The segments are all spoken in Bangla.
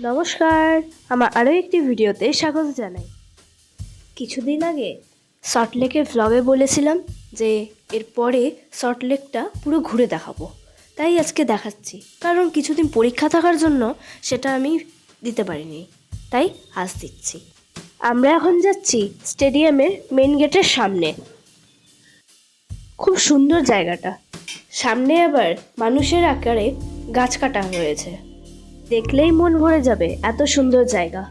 নমস্কার, আমার আরও একটি ভিডিওতে স্বাগত জানাই। কিছুদিন আগে সল্টলেকের ভ্লগে বলেছিলাম যে, এরপরে সল্টলেকটা পুরো ঘুরে দেখাবো। তাই আজকে দেখাচ্ছি। কারণ কিছুদিন পরীক্ষা থাকার জন্য সেটা আমি দিতে পারিনি। তাই আজ দিচ্ছি। আমরা এখন যাচ্ছি স্টেডিয়ামের মেন গেটের সামনে। খুব সুন্দর জায়গাটা। সামনে আবার মানুষের আকারে গাছ কাটা হয়েছে। দেখলেই মন ভরে যাবে এত সুন্দর জায়গা।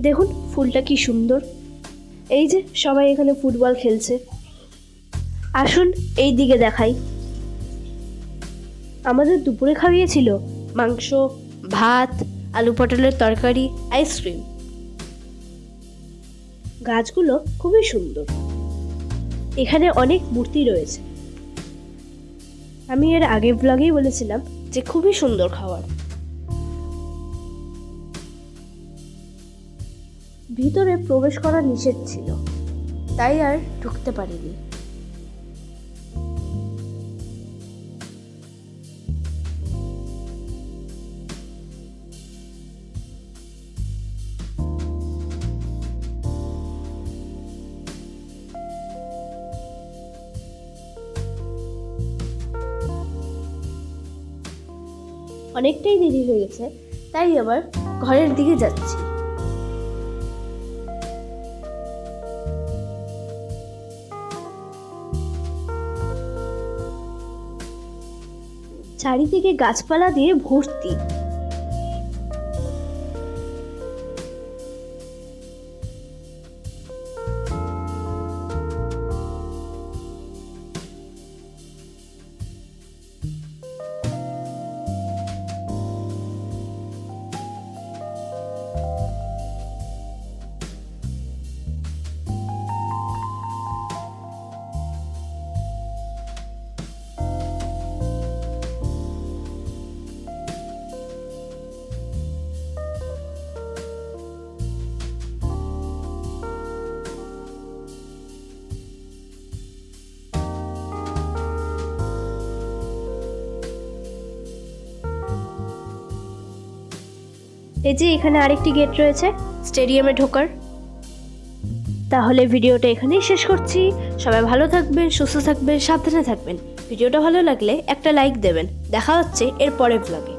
দেখুন, ফুলটা কি সুন্দর। এই যে সবাই এখানে ফুটবল খেলছে। আসুন এই দিকে দেখাই। আমাদের দুপুরে খাইয়েছিল মাংস, ভাত, আলু পটলের তরকারি, আইসক্রিম। গাছগুলো খুবই সুন্দর। এখানে অনেক মূর্তি রয়েছে। আমি এর আগের ব্লগেই বলেছিলাম যে খুবই সুন্দর খাবার ভিতরে প্রবেশ করা নিষেধ ছিল। তাই আর ঢুকতে পারিনি। অনেকটাই দেরি হয়ে গেছে, তাই আবার ঘরের দিকে যাচ্ছি। চারিদিকে গাছপালা দিয়ে ভর্তি এই যে এখানে আরেকটি গেট রয়েছে, স্টেডিয়ামে ঢোকার। তাহলে ভিডিওটা এখানেই শেষ করছি। সবাই ভালো থাকবেন, সুস্থ থাকবেন, সাবধানে থাকবেন। ভিডিওটা ভালো লাগলে একটা লাইক দেবেন। দেখা হচ্ছে এর পরের ব্লগে